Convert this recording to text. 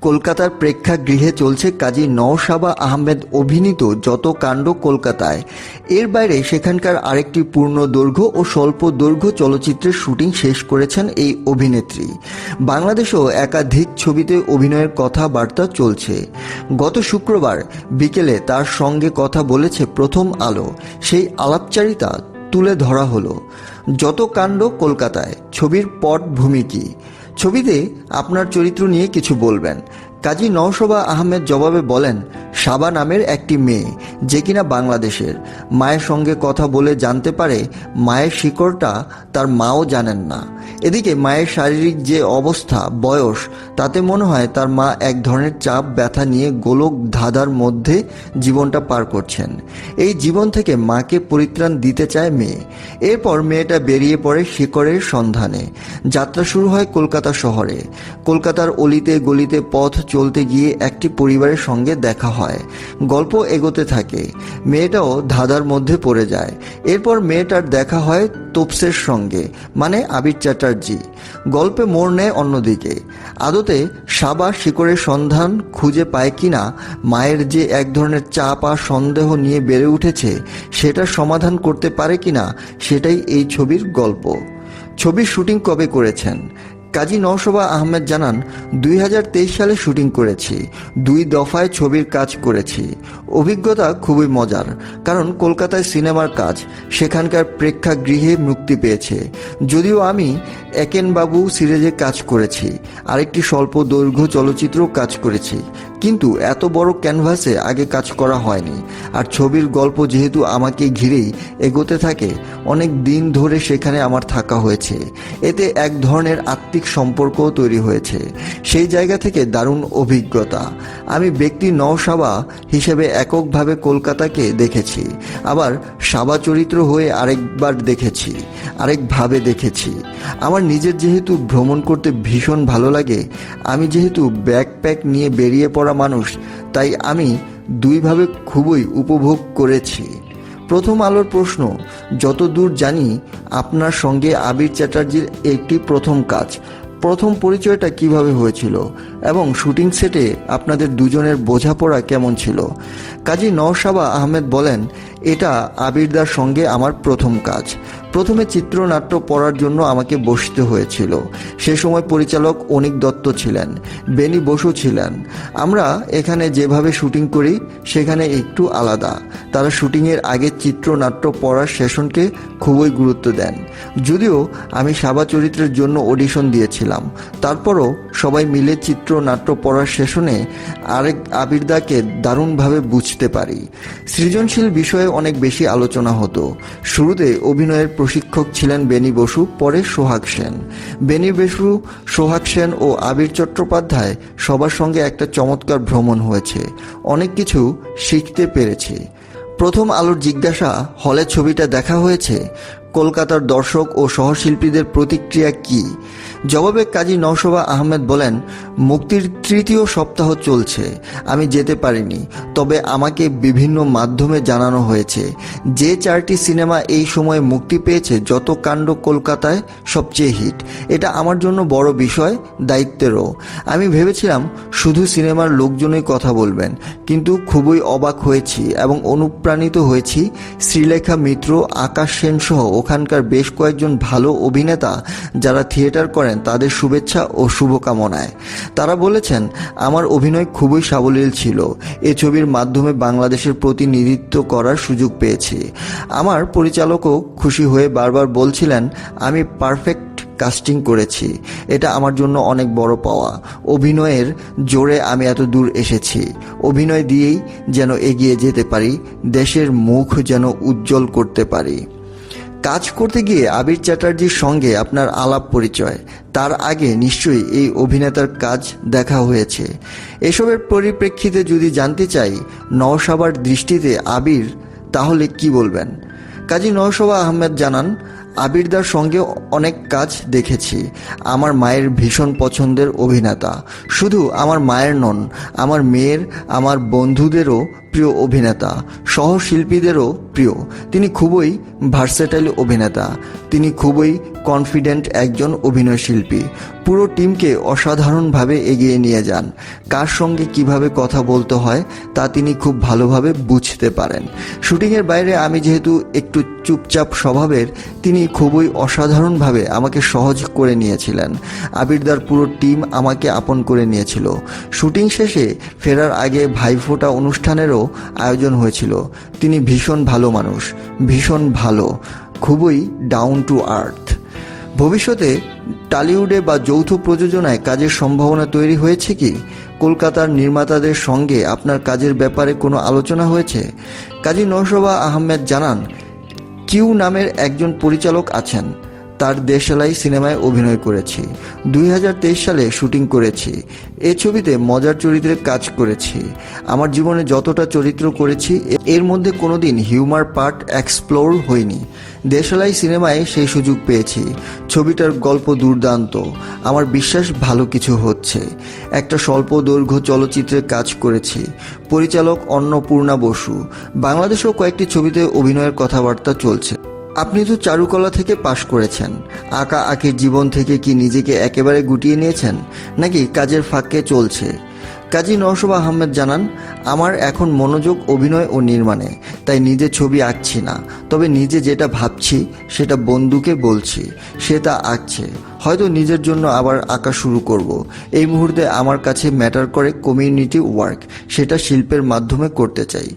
কলকাতার প্রেক্ষাগৃহে চলছে কাজী নওশাবা আহমেদ অভিনীত যত কাণ্ড কলকাতায়। এর বাইরে সেখানকার আরেকটি পূর্ণ দৈর্ঘ্য ও স্বল্প দৈর্ঘ্য চলচ্চিত্রের শুটিং শেষ করেছেন এই অভিনেত্রী। বাংলাদেশেও একাধিক ছবিতে অভিনয়ের কথাবার্তা চলছে। গত শুক্রবার বিকেলে তার সঙ্গে কথা বলেছে প্রথম আলো। সেই আলাপচারিতা তুলে ধরা হলো। যত কাণ্ড কলকাতায়, ছবির পটভূমি কি? ছবিতে আপনার চরিত্র নিয়ে কিছু বলবেন। কাজী নওশোবা আহমেদ জবাবে বলেন সাবা নামের একটি মেয়ে, যে কিনা বাংলাদেশের। মায়ের সঙ্গে কথা বলে জানতে পারে, মায়ের শিকড়টা তার মাও জানেন না। এদিকে মায়ের শারীরিক যে অবস্থা, বয়স, তাতে মনে হয় তার মা এক ধরনের চাপ, ব্যথা নিয়ে গোলক ধাঁধার মধ্যে জীবনটা পার করছেন। এই জীবন থেকে মাকে পরিত্রাণ দিতে চায় মেয়ে। এরপর মেয়েটা বেরিয়ে পড়ে শিকড়ের সন্ধানে। যাত্রা শুরু হয় কলকাতা শহরে। কলকাতার অলিতে গলিতে পথ চলতে গিয়ে একটি পরিবারের সঙ্গে দেখা হয়। গল্প এগোতে থাকে। মেয়েটাও ধাঁধার মধ্যে পড়ে যায়। এরপর মেয়েটার দেখা হয় তোপসের সঙ্গে মানে আবির চ্যাটার্জি। গল্পে মোড় নেয় অন্যদিকে। আদতে সাবা শিকড়ের সন্ধান খুঁজে পায় কিনা, মায়ের যে এক ধরনের চাপ আর সন্দেহ নিয়ে বেড়ে উঠেছে, সেটা সমাধান করতে পারে কিনা, সেটাই এই ছবির গল্প। ছবির শুটিং কবে করেছেন? কাজী নওশোবা আহমেদ জানান, দুই হাজার তেইশ সালে শুটিং করেছি, দুই দফায় ছবির কাজ করেছি। অভিজ্ঞতা খুবই মজার, কারণ কলকাতায় সিনেমার কাজ, সেখানকার প্রেক্ষাগৃহে মুক্তি পেয়েছে। যদিও আমি একেনবাবু সিরিজে কাজ করেছি, আরেকটি স্বল্প দৈর্ঘ্য চলচ্চিত্রও কাজ করেছি কিন্তু এত বড় ক্যানভাসে আগে কাজ করা হয়নি। আর ছবির গল্প যেহেতু আমাকে ঘিরেই এগোতে থাকে, অনেক দিন ধরে সেখানে আমার থাকা হয়েছে। এতে এক ধরনের আত্মিক সম্পর্কও তৈরি হয়েছে। সেই জায়গা থেকে দারুণ অভিজ্ঞতা। আমি ব্যক্তি নওসাবা হিসেবে এককভাবে কলকাতাকে দেখেছি। আবার সাবা চরিত্র হয়ে আরেকবার দেখেছি, আরেকভাবে দেখেছি। আমার নিজের যেহেতু ভ্রমণ করতে ভীষণ ভালো লাগে, আমি যেহেতু ব্যাকপ্যাক নিয়ে বেরিয়ে পড়া মানুষ, তাই আমি দুইভাবে খুবই উপভোগ করেছি। প্রথম আলোর প্রশ্ন, যতদূর জানি আপনার সঙ্গে আবির চ্যাটার্জির একটি প্রথম কাজ। প্রথম পরিচয়টা কীভাবে হয়েছিল? এবং শুটিং সেটে আপনাদের দুজনের বোঝাপড়া কেমন ছিল? কাজী নওশাবা আহমেদ বলেন, এটা আবিরদার সঙ্গে আমার প্রথম কাজ। প্রথমে চিত্রনাট্য পড়ার জন্য আমাকে বসতে হয়েছিল। সে সময় পরিচালক অনিক দত্ত ছিলেন, বেনি বসু ছিলেন। আমরা এখানে যেভাবে শুটিং করি, সেখানে একটু আলাদা। তারা শুটিংয়ের আগে চিত্রনাট্য পড়ার সেশনকে খুবই গুরুত্ব দেন। যদিও আমি সাবা চরিত্রের জন্য অডিশন দিয়েছিলাম। তারপরও সবাই মিলে চিত্রনাট্য পড়ার সেশনে আরেক আবিরদাকে দারুণভাবে বুঝতে পারি। সৃজনশীল বিষয়ে অনেক বেশি আলোচনা হতো। শুরুতে অভিনয়ের প্রশিক্ষক ছিলেন বেনি বসু, পরে সোহাগ সেন। বেনি বসু, সোহাগ সেন ও আবির চট্টোপাধ্যায় সবার সঙ্গে একটা চমৎকার ভ্রমণ হয়েছে। অনেক কিছু শিখতে পেরেছি। প্রথম আলোর জিজ্ঞাসা হলে ছবিটা দেখা হয়েছে। কলকাতার দর্শক ও সহশিল্পীদের প্রতিক্রিয়া কি? জবাবে কাজী নওশোবা আহমেদ বলেন, মুক্তির তৃতীয় সপ্তাহ চলছে। আমি যেতে পারিনি, তবে আমাকে বিভিন্ন মাধ্যমে জানানো হয়েছে। যে চারটি সিনেমা এই সময়ে মুক্তি পেয়েছে, যত কাণ্ড কলকাতায় সবচেয়ে হিট। এটা আমার জন্য বড় বিষয়, দায়িত্বেরও। আমি ভেবেছিলাম, শুধু সিনেমার লোকজনই কথা বলবেন, কিন্তু খুবই অবাক হয়েছি এবং অনুপ্রাণিত হয়েছি শ্রীলেখা মিত্র, আকাশ সেন সহ ওখানকার বেশ কয়েকজন ভালো অভিনেতা যারা থিয়েটার করেন তাদের শুভেচ্ছা ও শুভকামনায়। তারা বলেছেন, আমার অভিনয় খুবই সাবলীল ছিল। এ ছবির মাধ্যমে বাংলাদেশের প্রতিনিধিত্ব করার সুযোগ পেয়েছি। আমার পরিচালকও খুশি হয়ে বারবার বলছিলেন, আমি পারফেক্ট কাস্টিং করেছি। এটা আমার জন্য অনেক বড় পাওয়া। অভিনয়ের জোরে আমি এত দূর এসেছি। অভিনয় দিয়েই যেন এগিয়ে যেতে পারি, দেশের মুখ যেন উজ্জ্বল করতে পারি। কাজ করতে গিয়ে আবির চ্যাটার্জির সঙ্গে আপনার আলাপ পরিচয়। তার আগে নিশ্চয়ই এই অভিনেতার কাজ দেখা হয়েছে। এসবের পরিপ্রেক্ষিতে যদি জানতে চাই নওশাবার দৃষ্টিতে আবির, তাহলে কি বলবেন? কাজী নওশাবা আহমেদ জানান আবিরদার সঙ্গে অনেক কাজ দেখেছি। আমার মায়ের ভীষণ পছন্দের অভিনেতা। শুধু আমার মায়ের নন, আমার মেয়ের, আমার বন্ধুদেরও প্রিয় অভিনেতা সহশিল্পীদেরও প্রিয়। তিনি খুবই ভার্সেটাইল অভিনেতা। তিনি খুবই কনফিডেন্ট একজন অভিনয়শিল্পী। পুরো টিমকে অসাধারণভাবে এগিয়ে নিয়ে যান। কার সঙ্গে কীভাবে কথা বলতে হয়, তা তিনি খুব ভালোভাবে বুঝতে পারেন। শুটিংয়ের বাইরে আমি যেহেতু একটু চুপচাপ স্বভাবের, তিনি খুবই অসাধারণভাবে আমাকে সহজ করে নিয়েছিলেন। আবিরদার পুরো টিম আমাকে আপন করে নিয়েছিল। শুটিং শেষে ফেরার আগে ভাইফোঁটা অনুষ্ঠানেরও আয়োজন হয়েছিল। তিনি ভীষণ ভালো মানুষ, ভীষণ ভালো, খুবই ডাউন টু আর্থ ভবিষ্যতে টালিউডে বা যৌথ প্রযোজনায় কাজের সম্ভাবনা তৈরি হয়েছে কি? কলকাতার নির্মাতাদের সঙ্গে আপনার কাজের ব্যাপারে কোনো আলোচনা হয়েছে? কাজী নৌশবা আহমেদ জানান, কিউ নামের একজন পরিচালক আছেন। তার দেশালাই সিনেমায় অভিনয় করেছি। দুই হাজার তেইশ সালে শুটিং করেছি। এ ছবিতে মজার চরিত্রে কাজ করেছি। আমার জীবনে যতটা চরিত্র করেছি, এর মধ্যে কোনোদিন হিউমার পার্ট এক্সপ্লোর হয়নি। দেশালাই সিনেমায় সেই সুযোগ পেয়েছি। ছবিটার গল্প দুর্দান্ত। আমার বিশ্বাস ভালো কিছু হচ্ছে। একটা স্বল্প দৈর্ঘ্য চলচ্চিত্রে কাজ করেছি। পরিচালক অন্নপূর্ণা বসু। বাংলাদেশেও কয়েকটি ছবিতে অভিনয়ের কথাবার্তা চলছে। আপনি তো চারুকলা থেকে পাশ করেছেন। আঁকা আঁকির জীবন থেকে কি নিজেকে একেবারে গুটিয়ে নিয়েছেন? নাকি কাজের ফাঁকে চলছে? কাজী নওশব আহমেদ জানান, আমার এখন মনোযোগ, অভিনয় ও নির্মাণে, তাই নিজে ছবি আঁকছি না। তবে নিজে যেটা ভাবছি, সেটা বন্ধুকে বলছি, সে তা আঁকছে। হয়তো নিজের জন্য আবার আঁকা শুরু করব। এই মুহূর্তে আমার কাছে ম্যাটার করে কমিউনিটি ওয়ার্ক, সেটা শিল্পের মাধ্যমে করতে চাই।